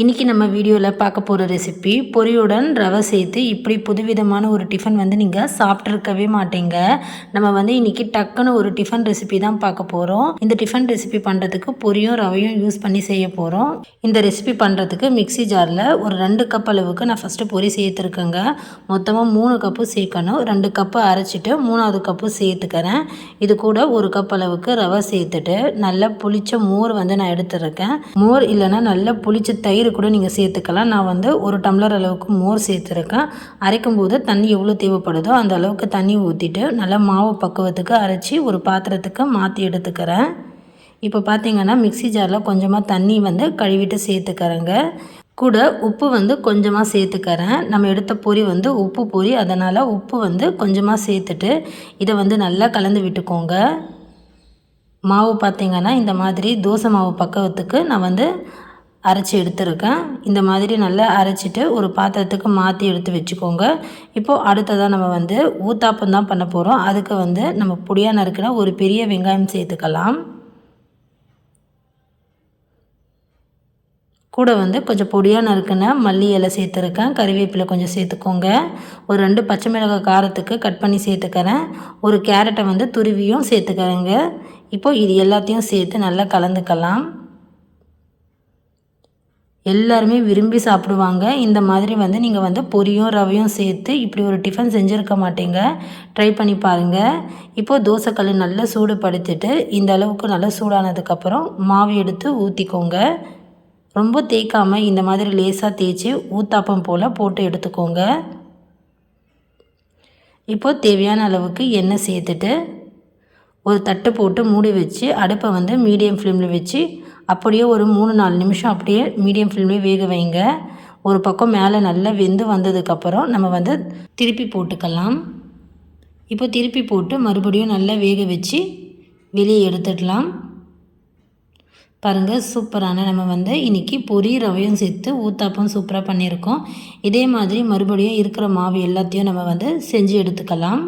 இன்றைக்கி நம்ம வீடியோவில் பார்க்க போகிற ரெசிபி பொரியுடன் ரவை சேர்த்து இப்படி புதுவிதமான ஒரு டிஃபன் வந்து நீங்கள் சாப்பிட்ருக்கவே மாட்டீங்க. நம்ம வந்து இன்றைக்கி டக்குன்னு ஒரு டிஃபன் ரெசிபி தான் பார்க்க போகிறோம் இந்த டிஃபன் ரெசிபி பண்ணுறதுக்கு பொரியும் ரவையும் யூஸ் பண்ணி செய்ய போகிறோம் இந்த ரெசிபி பண்ணுறதுக்கு மிக்ஸி ஜாரில் ஒரு ரெண்டு கப் அளவுக்கு நான் ஃபஸ்ட்டு பொரி சேர்த்துருக்கேங்க. மொத்தமாக மூணு கப்பு சேர்க்கணும். ரெண்டு கப்பு அரைச்சிட்டு மூணாவது கப்பு சேர்த்துக்கிறேன். இது கூட ஒரு கப் அளவுக்கு ரவை சேர்த்துட்டு நல்லா புளிச்ச மோர் வந்து நான் எடுத்துருக்கேன். மோர் இல்லைன்னா நல்லா புளிச்ச தயிர் தயிர் கூட நீங்கள் சேர்த்துக்கலாம். நான் வந்து ஒரு டம்ளர் அளவுக்கு மோர் சேர்த்துருக்கேன். அரைக்கும் போது தண்ணி எவ்வளோ தேவைப்படுதோ அந்த அளவுக்கு தண்ணி ஊற்றிட்டு நல்லா மாவு பக்குவத்துக்கு அரைச்சி ஒரு பாத்திரத்துக்கு மாற்றி எடுத்துக்கிறேன். இப்போ பார்த்தீங்கன்னா மிக்சி ஜாரில் கொஞ்சமாக தண்ணி வந்து கழுவிட்டு சேர்த்துக்கிறேங்க. கூட உப்பு வந்து கொஞ்சமாக சேர்த்துக்கிறேன். நம்ம எடுத்த பொரி வந்து உப்பு பொரி அதனால் உப்பு வந்து கொஞ்சமாக சேர்த்துட்டு இதை வந்து நல்லா கலந்து விட்டுக்கோங்க. மாவு பார்த்திங்கன்னா இந்த மாதிரி தோசை மாவு பக்குவத்துக்கு நான் வந்து அரைச்சி எடுத்துருக்கேன். இந்த மாதிரி நல்லா அரைச்சிட்டு ஒரு பாத்திரத்துக்கு மாற்றி எடுத்து வச்சுக்கோங்க. இப்போது அடுத்ததாக நம்ம வந்து ஊத்தாப்பம் தான் பண்ண போகிறோம் அதுக்கு வந்து நம்ம பொடியாக நறுக்கின ஒரு பெரிய வெங்காயம் சேர்த்துக்கலாம். கூட வந்து கொஞ்சம் பொடியாக நறுக்கின மல்லி இலை சேர்த்துருக்கேன். கறிவேப்பிலை கொஞ்சம் சேர்த்துக்கோங்க. ஒரு ரெண்டு பச்சை மிளகாய் காரத்துக்கு கட் பண்ணி சேர்த்துக்கிறேன். ஒரு கேரட்டை வந்து துருவியும் சேர்த்துக்கிறேங்க. இப்போது இது எல்லாத்தையும் சேர்த்து நல்லா கலந்துக்கலாம். எல்லாருமே விரும்பி சாப்பிடுவாங்க. இந்த மாதிரி வந்து நீங்கள் வந்து பொரியும் ரவையும் சேர்த்து இப்படி ஒரு டிஃபன் செஞ்சுருக்க மாட்டீங்க. ட்ரை பண்ணி பாருங்கள் இப்போது தோசைக்கல் நல்லா சூடுபடுத்திட்டு இந்த அளவுக்கு நல்லா சூடானதுக்கப்புறம் மாவு எடுத்து ஊற்றிக்கோங்க ரொம்ப தேய்க்காமல் இந்த மாதிரி லேசாக தேய்ச்சி ஊத்தாப்பம் போல் போட்டு எடுத்துக்கோங்க. இப்போது தேவையான அளவுக்கு எண்ணெய் சேர்த்துட்டு ஒரு தட்டு போட்டு மூடி வச்சு அடுப்பை வந்து மீடியம் ஃப்ளேமில் வச்சு அப்படியே ஒரு மூணு நாலு நிமிஷம் அப்படியே மீடியம் ஃப்ளேம்லேயே வேக வைங்க. ஒரு பக்கம் மேலே நல்லா வெந்து வந்ததுக்கப்புறம் நம்ம வந்து திருப்பி போட்டுக்கலாம். இப்போ திருப்பி போட்டு மறுபடியும் நல்லா வேக வச்சு வெளியே எடுத்துடலாம். பாருங்கள் சூப்பரான நம்ம வந்து இன்றைக்கி பொரி ரவையும் சேர்த்து ஊத்தாப்பம் சூப்பராக பண்ணியிருக்கோம். இதே மாதிரி மறுபடியும் இருக்கிற மாவு எல்லாத்தையும் நம்ம வந்து செஞ்சு எடுத்துக்கலாம்.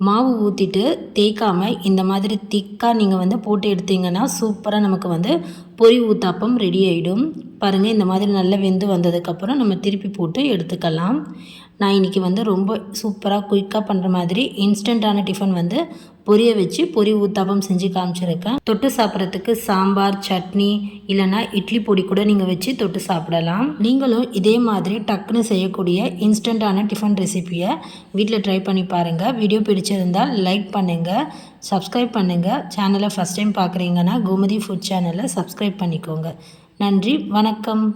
மாவு ஊற்றிட்டு தேய்க்காமல் இந்த மாதிரி திக்காக நீங்கள் வந்து போட்டு எடுத்தீங்கன்னா சூப்பராக நமக்கு வந்து பொரி ஊத்தாப்பம் ரெடி ஆகிடும் பாருங்கள் இந்த மாதிரி நல்லா வெந்து வந்ததுக்கப்புறம் நம்ம திருப்பி போட்டு எடுத்துக்கலாம். நான் இன்றைக்கி வந்து ரொம்ப சூப்பராக குயிக்காக பண்ணுற மாதிரி இன்ஸ்டண்ட்டான டிஃபன் வந்து பொரிய வச்சு பொரி ஊத்தாப்பம் செஞ்சு காமிச்சிருக்கேன். தொட்டு சாப்பிட்றதுக்கு சாம்பார் சட்னி இல்லைனா இட்லி பொடி கூட நீங்கள் வச்சு தொட்டு சாப்பிடலாம். நீங்களும் இதே மாதிரி டக்குன்னு செய்யக்கூடிய இன்ஸ்டண்ட்டான டிஃபன் ரெசிப்பியை வீட்டில் ட்ரை பண்ணி பாருங்கள் வீடியோ பிடிச்சிருந்தால் லைக் பண்ணுங்கள் சப்ஸ்கிரைப் பண்ணுங்கள் சேனலை ஃபஸ்ட் டைம் பார்க்குறீங்கன்னா கோமதி ஃபுட் சேனலை சப்ஸ்கிரைப் பண்ணிக்கோங்க. நன்றி வணக்கம்.